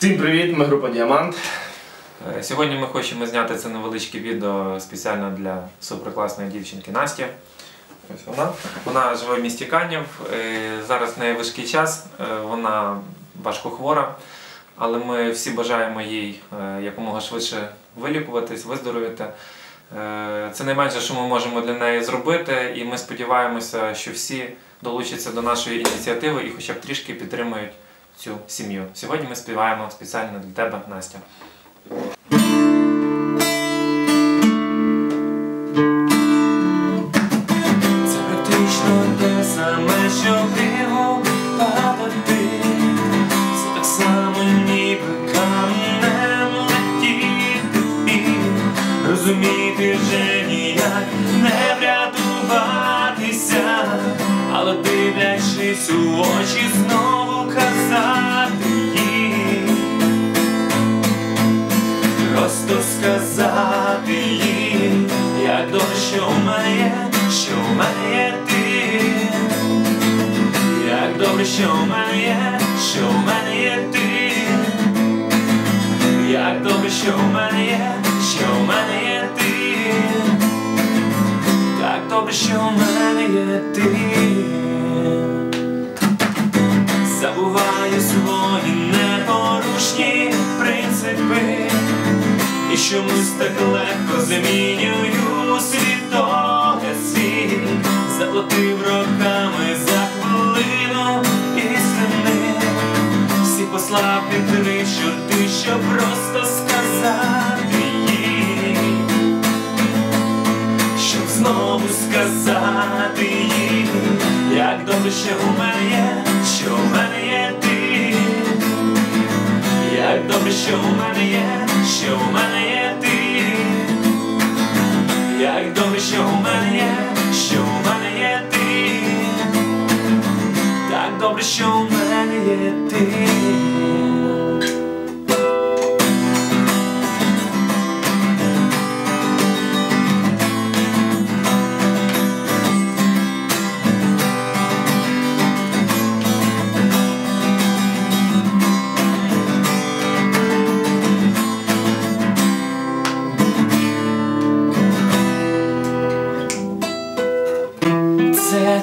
Всім привіт, ми група Діамант. Е, Сьогодні ми хочемо зняти це невеличке відео спеціально для суперкласної дівчинки Насті. Ось вона. Вона живе в місті Канів. Е, Зараз в важкий час, е, вона важко хвора, але ми всі бажаємо їй якомога швидше вилікуватись, виздоровіти. Це найменше, що ми можемо для неї зробити, і ми сподіваємося, що всі долучаться до нашої ініціативи і хоча б трішки підтримують цю сім'ю. Сьогодні ми співаємо спеціально для тебе, Настя. Це практично те саме, що криво падати. Це так само, ніби каменем летіти розуміти вже ніяк не врятуватися, але дивлячись у очі, знову казати їй. Просто сказати їй, як добре, що в мене є, що в мене є ти, як добре, що в мене є, що в мене є ти, як добре, що в мене є, що в мене є ти, так добре, що в мене є ти. Забуваю свої непорушні принципи. І чомусь так легко замінюю світогляд свій. Заплатив роками за хвилину істини Всі послав під три чорти, щоб просто сказати їй Щоб знову сказати їй Як добре, що у мене є, що мене добре, що у мене є, що у мене є ти, як добре, що у мене є,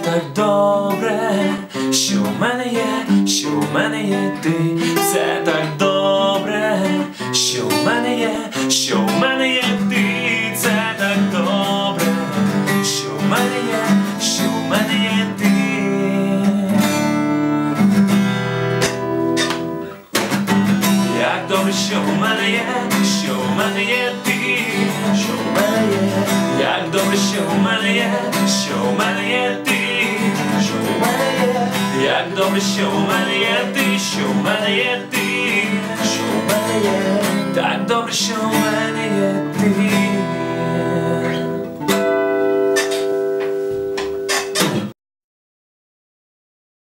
так добре, що в мене є, що в мене є ти. Це так добре, що в мене є, що в мене є ти. Це так добре, що в мене є, що в мене є ти. Як добре, що в мене є, що в мене є ти, що в мене є, як добре, що в мене є, що в мене є ти, що в мене є, як добре, що в мене є ти, що в мене є ти, що в мене є, так добре, що в мене